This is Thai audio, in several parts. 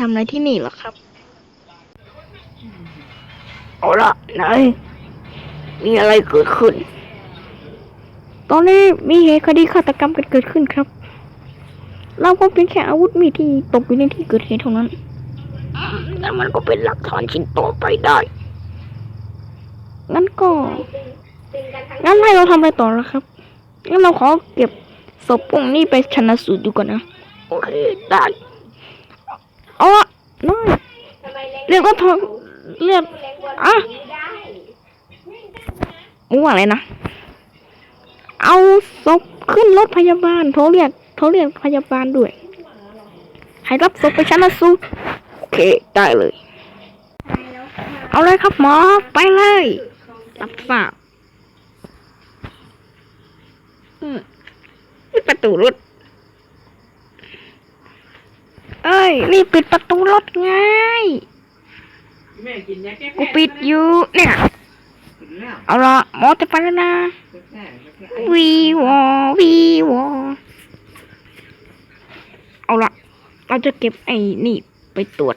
ทำอะไรที่นี่เหรอครับ เอาละไหนมีอะไรเกิดขึ้น ตอนนี้มีเหตุคดีฆาตกรรมกันเกิดขึ้นครับ เราพบเป็นแค่อาวุธมีดที่ตกอยู่ในที่เกิดเหตุเท่านั้นนั่นมันก็เป็นหลักฐานชิ้นต่อไปได้ งั้นก็ งั้นให้เราทำอะไรต่อละครับ งั้นเราขอเก็บศพพวกนี้ไปชันสูตรดูก่อนนะ โอเคได้ เอาละน้อยเรียกว่าทองเรียกอะมึงว่าอะไรนะ เอาศพขึ้นรถพยาบาลโทรเรียกโทรเรียกพยาบาลด้วยให้รับศพไปชันสูตรโอเคได้เลย เอาเลยครับหมอไปเลยรับทราบอืมปิดประตูรถ เอ้ยรีบปิดประตูรถไงแม่กินยาแก้กูปิดอยู่เนี่ยแล้วเอาละหมอจะไปแล้วนะแค่แค่วีวอวีวอเอาละเราจะเก็บไอ้นี่ไปตรวจ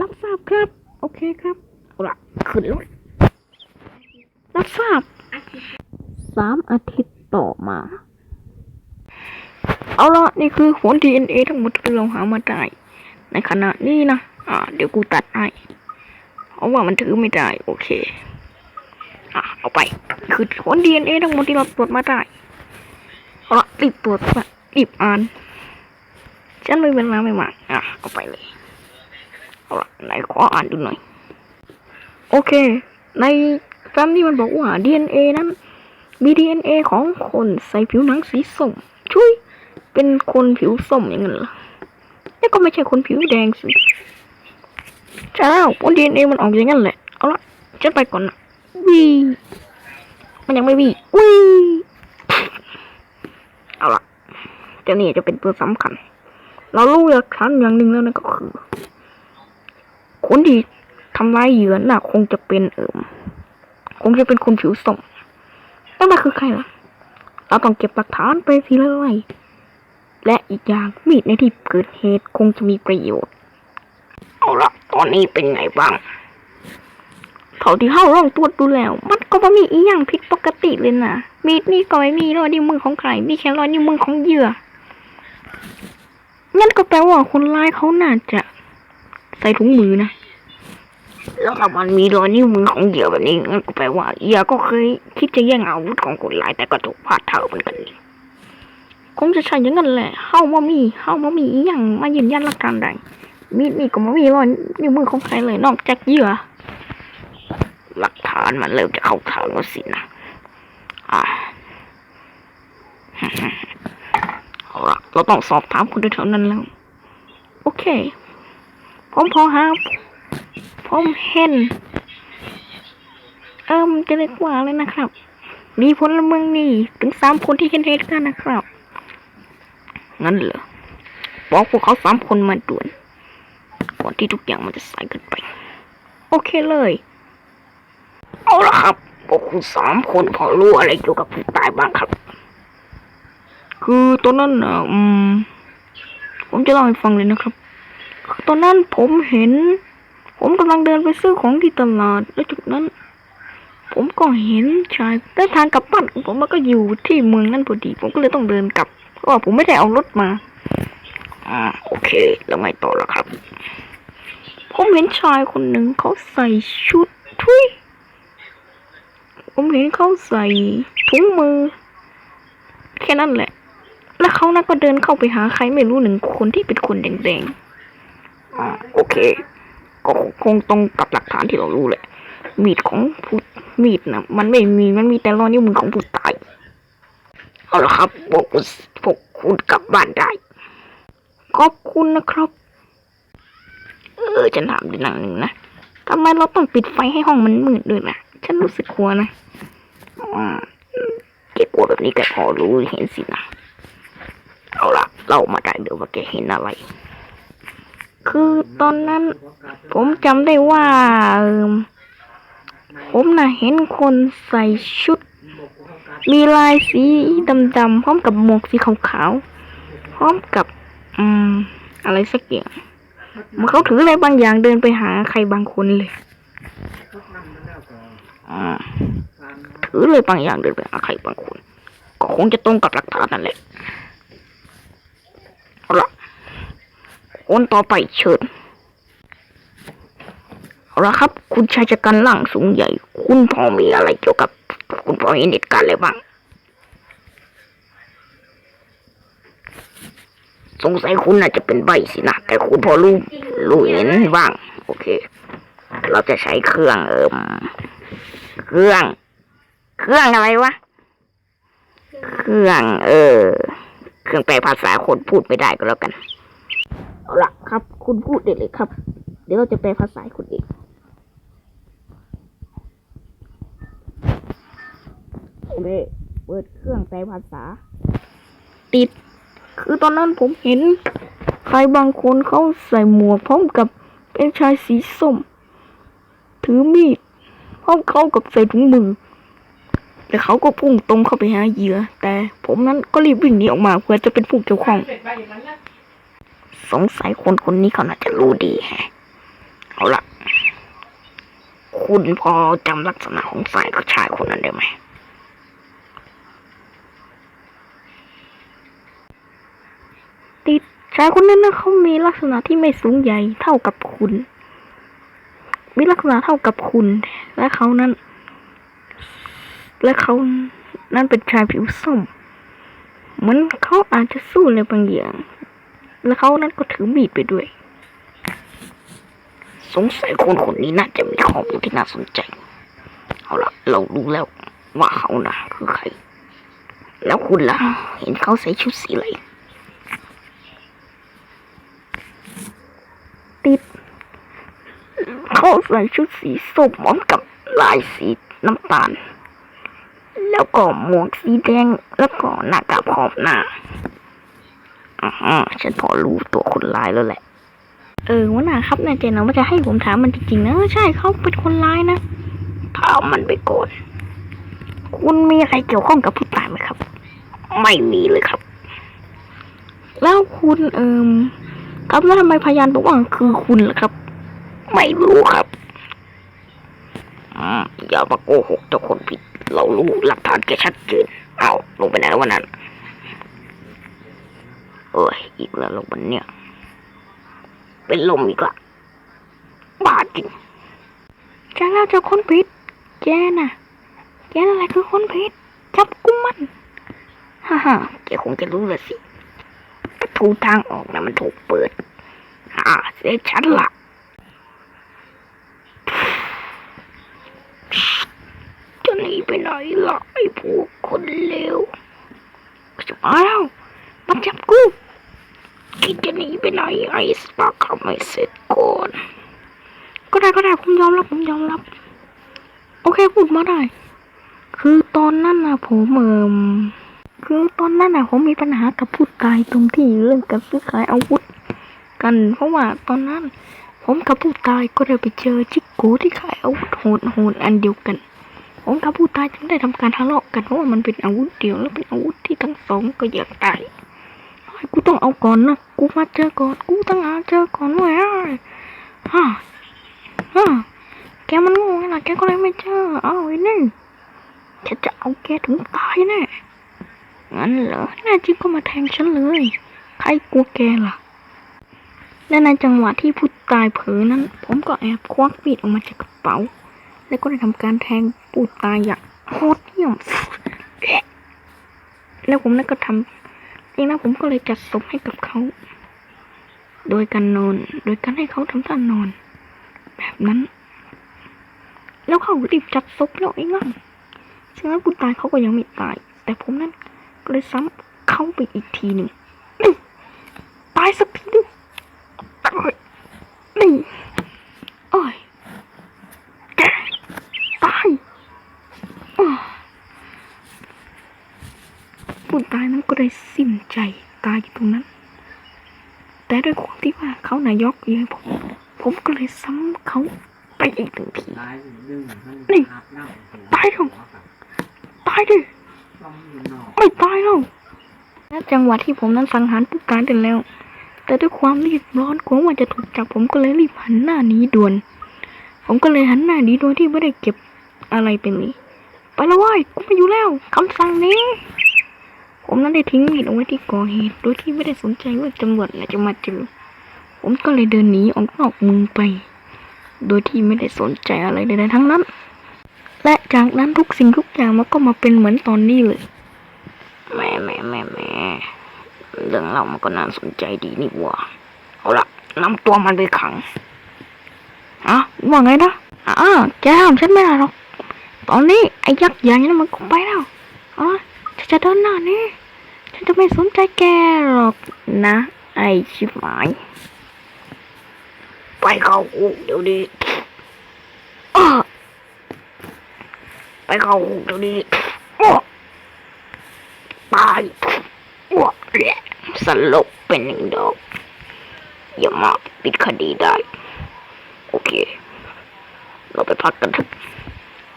รับทราบครับ โอเคครับเอาละขึ้นรถรับทราบสามอาทิตย์ต่อมา เอาละนี่คือผล DNA ทั้งหมดที่เราหามาได้ ในขณะนี้นะ อ่า เดี๋ยวกูตัดให้ เพราะว่ามันถือไม่ได้ โอเค อะ เอาไป คือผล DNA ทั้งหมดที่เราตรวจมาได้ เอาละรีบตรวจซะรีบอ่าน ฉันไม่เป็นเวลาไม่มากอะ เอาไปเลย เอาละไหนขออ่านดูหน่อย โอเค ในแฟมนี่มันบอกว่า DNA นั้นมี DNA ของคนใส่ผิวหนังสีส้มช่วย เป็นคนผิวส้มอย่างนั้นเหรอนี่ก็ไม่ใช่คนผิวแดงสิใช่แล้วผล DNA มันออกอย่างนั้นแหละ เอาละฉันไปก่อนนะวีมันยังไม่วีวีเอาละเจ้านี่จะเป็นตัวสำคัญ เรารู้หลักฐานอย่างหนึ่งแล้วนั่นก็คือคนที่ทำร้ายเหยื่อน่ะ คงจะเป็นเอิมคงจะเป็นคนผิวส้มแล้วมันคือใครล่ะ เราต้องเก็บหลักฐานไปทีละไร และอีกอย่างมีดในที่เกิดเหตุคงจะมีประโยชน์ เอาละตอนนี้เป็นไงบ้าง เท่าที่เข้าลองตรวจดูแล้ว มันก็ไม่มีอีหยังผิดปกติเลยนะมีดนี่ก็ไม่มีรอยนิ้วมือของใครมีแค่รอยนิ้วมือของเหยื่องั้นก็แปลว่าคนร้ายเขาน่าจะใส่ถุงมือนะแล้วถ้ามันมีรอยนิ้วมือของเหยื่อแบบนี้งั้นก็แปลว่าเหยื่อก็เคยคิดจะแย่งอาวุธของคนร้ายแต่ก็ถูกพลาดเท่าเหมือนกันนี่ คงจะใช่ย่างนั้นแหละเข้ามามีเข้ามามีอีหยังมายืนยันหลักฐานใดมีดนี่ก็ไม่มีรอยนิ้วมือของใครเลยนอกจากเหยื่อหลักฐานมันเริ่มจะเข้าทางแล้วสินะอ่าเอาละเราต้องสอบถามคนแถวๆนั้นแล้ว โอเค ผมพอหาผมเห็น เอิมจะเรียกว่าเลยนะครับ มีพลเมืองนี่ถึงสามคนที่เห็นเหตุการณ์นะครับ งั้นเหรอบอกพวกเขาสามคนมาด่วน ก่อนที่ทุกอย่างมันจะสายเกินไป โอเคเลย เอาละครับพวกคุณสามคนพอรู้อะไรเกี่ยวกับผู้ตายบ้างครับ คือตอนนั้นอะอืมผมจะเล่าให้ฟังเลยนะครับ ตอนนั้นผมเห็น ผมกำลังเดินไปซื้อของที่ตลาด แล้วจากนั้น ผมก็เห็นชายเดินทางกลับบ้านของผมมันก็อยู่ที่เมืองนั้นพอดี ผมก็เลยต้องเดินกลับ เพราะว่าผมไม่ได้เอารถมา อ่า โอเค แล้วไงต่อละครับ ผมเห็นชายคนหนึ่งเขาใส่ชุดทุยผมเห็นเขาใส่ถุงมือ แค่นั้นแหละ แล้วเขาน่ะก็เดินเข้าไปหาใครไม่รู้หนึ่งคนที่เป็นคนแดงอ่า โอเค ก็คงตรงกับหลักฐานที่เรารู้แหละ มีดของผู้มีดนะมันไม่มี มันมีแต่รอยนิ้วมือของผู้ตาย เอาละครับพวกคุณพวกคุณกลับบ้านได้ ขอบคุณนะครับ เออฉันถามดีหนังหนึ่งนะทำไมเราต้องปิดไฟให้ห้องมันมืดด้วยล่ะฉันรู้สึกกลัวนะอ่าแกกลัวแบบนี้แกพอรู้เห็นสินะเอาละเล่ามาได้เดี๋ยวว่าแกเห็นอะไร คือตอนนั้น ผมจำได้ว่า ผมน่ะเห็นคนใส่ชุด มีลายสีดำๆพร้อมกับหมวกสีขาวๆพร้อมกับอืมอะไรสักอย่างมันเขาถืออะไรบางอย่างเดินไปหาใครบางคนเลยอถือเลยบางอย่างเดินไปหาใครบางคน ก็คงจะตรงกับหลักฐานนั่นแหละเอาละคนต่อไปเชิญเอาละครับ คุณชายจักรันล่างสูงใหญ่ คุณพอมีอะไรเกี่ยวกับ คุณพอเห็นเหตุการณ์อะไรบ้างสงสัยคุณน่าจะเป็นใบสินะ แต่คุณพอรู้รู้เห็นบ้าง โอเค เราจะใช้เครื่องเอิมเครื่อง เครื่องอะไรวะ เครื่อง เออ เครื่องแปลภาษาคนพูดไม่ได้ก็แล้วกัน เอาละครับ คุณพูดได้เลยครับ เดี๋ยวเราจะแปลภาษาให้คุณเอง โอเคเปิดเครื่องแปลภาษา ติด คือตอนนั้นผมเห็น ใครบางคนเขาใส่หมวกพร้อมกับเป็นชายสีส้ม ถือมีดพร้อมเข้ากับใส่ถุงมือแล้วเขาก็พุ่งตรงเข้าไปหาเหยื่อ แต่ผมนั้นก็รีบวิ่งหนีออกมาเพื่อจะเป็นผู้เกี่ยวข้อง สงสงสัยคนคนนี้เขาน่าจะรู้ดีแฮะเอาละคุณพอจำลักษณะของสายกระชายคนนั้นได้ไหม ติด ชายคนนั้นนะเขามีลักษณะที่ไม่สูงใหญ่เท่ากับคุณ มีลักษณะเท่ากับคุณ และเขานั้น และเขานั้นเป็นชายผิวส้ม เหมือนเขาอาจจะสู้อะไรบางอย่าง แล้วเขานั้นก็ถือมีดไปด้วย สงสัยคนคนนี้น่าจะมีข้อมูลที่น่าสนใจ เอาละเรารู้แล้วว่าเขานะคือใคร แล้วคุณล่ะ เห็นเขาใส่ชุดสีอะไร ติด เขา ใส่ชุดสีส้มพร้อมกับลายสีน้ำตาล แล้วก็หมวกสีแดง แล้วก็หน้ากากพร้อมหน้าอ่าฮะฉันพอรู้ตัวคนร้ายแล้วแหละ เออวะน่ะครับนายเจนนะว่าจะให้ผมถามมันจริงๆนะเออใช่เขาเป็นคนร้ายนะถามมันไปก่อน คุณมีอะไรเกี่ยวข้องกับผู้ตายไหมครับ ไม่มีเลยครับ แล้วคุณเอิมครับแล้วทำไมพยานบอกว่าคือคุณล่ะครับ ไม่รู้ครับอืมอย่ามาโกหกเจ้าคนผิด เรารู้หลักฐานแกชัดเจนเอาลงไปไหนแล้ววันนั้นเอ้ยอีกแล้วลงมันเนี่ย เป็นลมอีกละบ้าจริงฉันเราจะค้นผิดแกน่ะ แกนั่นแหละคือคนผิดจับกุมมันฮ่าฮ่าแกคงจะรู้ละสิประตูทางออกนะมันถูกเปิดอ่าเสียฉันละจะ หนีไปไหนล่ะไอ้พวกคนเลวจะมาแล้วมันจับกูคิดจะหนีไปไหนไอ้สปาร์คไม่เสร็จก่อนก็ได้ก็ได้ผมยอมรับผมยอมรับ โอเคพูดมาได้ คือตอนนั้นนะผมเอิมคือตอนนั้นนะผมมีปัญหากับผู้ตายตรงที่เรื่องการซื้อขายอาวุธ กัน เพราะว่าตอนนั้น ผมกับผู้ตายก็ได้ไปเจอจิกโกที่ขายอาวุธโหดโหดๆอันเดียวกัน ผมกับผู้ตายจึงได้ทำการทะเลาะกันเพราะว่ามันเป็นอาวุธเดียวและเป็นอาวุธที่ทั้งสองก็อยากได้ไอ้กูต้องเอาก่อนนะกูมาเจอก่อนกูต้องหาเจอก่อนเว้ยฮ่าฮ่าแกมันโง่ไงล่ะแกก็เลยไม่เจอเอาไอ้นี่ฉันจะเอาแกถึงตายแน่งั้นเหรอแน่จริงก็มาแทงฉันเลย ใครกลัวแกล่ะและในจังหวะที่ผู้ตายเผลอนั้น ผมก็แอบควักมีดออกมาจากกระเป๋า แล้วก็ได้ทำการแทงผู้ตายอย่างโหดเหี้ยม แล้วผมนั่นก็ทำจริงนะผมก็เลยจัดศพให้กับเขา โดยการนอน โดยการให้เขาทำท่านอน แบบนั้น แล้วเขารีบจัดศพแล้วไอ้งั้นฉะนั้นผู้ตายเขาก็ยังไม่ตาย แต่ผมนั้นก็เลยซ้ำเขาไปอีกทีหนึ่งตายสักทีหนึงโอ้ยนี่โอ้ยแกตายอ้อ ผู้ตายนั้นก็ ได้สิ้นใจตายอยู่ตรงนั้น แต่ด้วยความที่ว่าเขานายกเยอะผม ผมก็เลยซ้ำเขาไปอีกหนึ่งทีตายดึงมันนี่อาบน้ำตายเถอะตายดิต้องอยู่นอกไม่ตายแล้วและจังหวะที่ผมนั้นสังหารผู้ตายเสร็จแล้ว แต่ด้วยความรีบร้อนกลัวว่าจะถูกจับผมก็เลยรีบหันหน้าหนีด่วน ผมก็เลยหันหน้าหนีโดยที่ไม่ได้เก็บอะไรเป็นนี้ ไปแล้วเว้ยกูไม่อยู่แล้วคำสั่งนี้ ผมนั้นได้ทิ้งมีดเอาไว้ที่ก่อเหตุ โดยที่ไม่ได้สนใจว่าตำรวจน่จะมาเจอ ผมก็เลยเดินหนีออกนอกเมืองไป โดยที่ไม่ได้สนใจอะไรใดๆทั้งนั้น และจากนั้นทุกสิ่งทุกอย่างมันก็มาเป็นเหมือนตอนนี้เลยแม่แม่แม่แม่เรื่องเรามันก็น่าสนใจดีนี่ว่าเอาละนำตัวมันไปขังอะว่าไงนะอ่าแกห้ามฉันไม่ได้หรอก ตอนนี้ไอ้ยักษ์ใหญ่นั่นมันก็ไปแล้วอ๋อ ฉันจะเดินหน้านี่ฉันจะไม่สนใจแกหรอกนะ ไอ้ชิบหาย ไปเข้าคุกเดี๋ยวนี้ไปเข้าคุกเดี๋ยวนี้ตายอ้วกแหละสลบเป็นหนึ่งดอก อย่ามาปิดคดีได้ โอเค เราไปพักกันเถอะ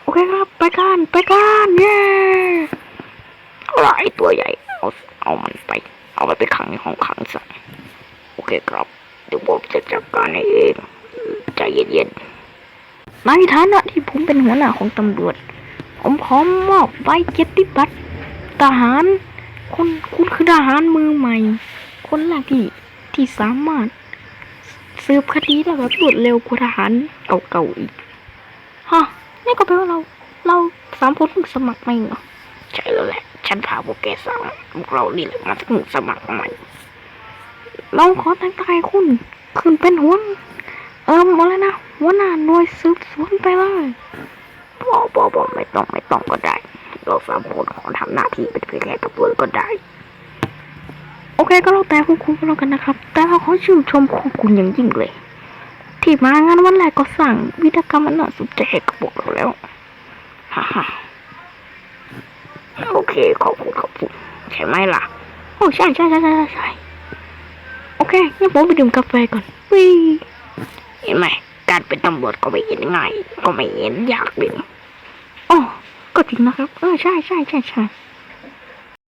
โอเคครับ ไปกัน ไปกัน เย้ เอาละไอตัวใหญ่ เอาเอามันไป เอามันไปขังในห้องขังซะโอเคครับ เดี๋ยวผมจะจัดการให้เองใจเย็นๆในฐานะที่ผมเป็นหัวหน้าของตำรวจ ผมขอมมอบใบเกียรติบัตรทหารคุณคุณคือทหารมือใหม่ คนแรกที่ที่สามารถสืบคดีได้แบบรวดเร็วกว่าทหารเก่าๆอีกฮะนี่ก็แปลว่าเรา เราสามคนเพิ่งสมัครมาเองเหรอ ฉันพาพวกแกสามพวกเรานี่แหละมาสมัครสมัครใหม่เราขอแต่งกายคุณขึ้นเป็นหัวเออมาแล้วนะหัวหน้าหน่วยสืบสวนไปเลยบอบอบอไม่ต้องไม่ต้องก็ได้ เราสามคนขอทำหน้าที่เป็นเพียงแค่ตำรวจก็ได้ โอเคก็แล้วแต่พวกคุณก็แล้วกันนะครับ แต่เราขอชื่นชมพวกคุณอย่างยิ่งเลย ที่มางานวันแรกก็สั่งวิธีกรรมอันน่าสนใจให้กับพวกเราแล้วฮ่าฮ่าโอ เคขอบคุณขอบคุณใช่ไหมล่ะ โอ้ใช่ใช่ใช่ใช่ใช่ใช่โอเคงั้นผมไปดื่มกาแฟก่อนวีเห็นไหมการเป็นตำรวจก็ไม่เห็นง่ายก็ไม่เห็นยากเลยอ๋อก็จริงนะครับ เออใช่ใช่ใช่ใช่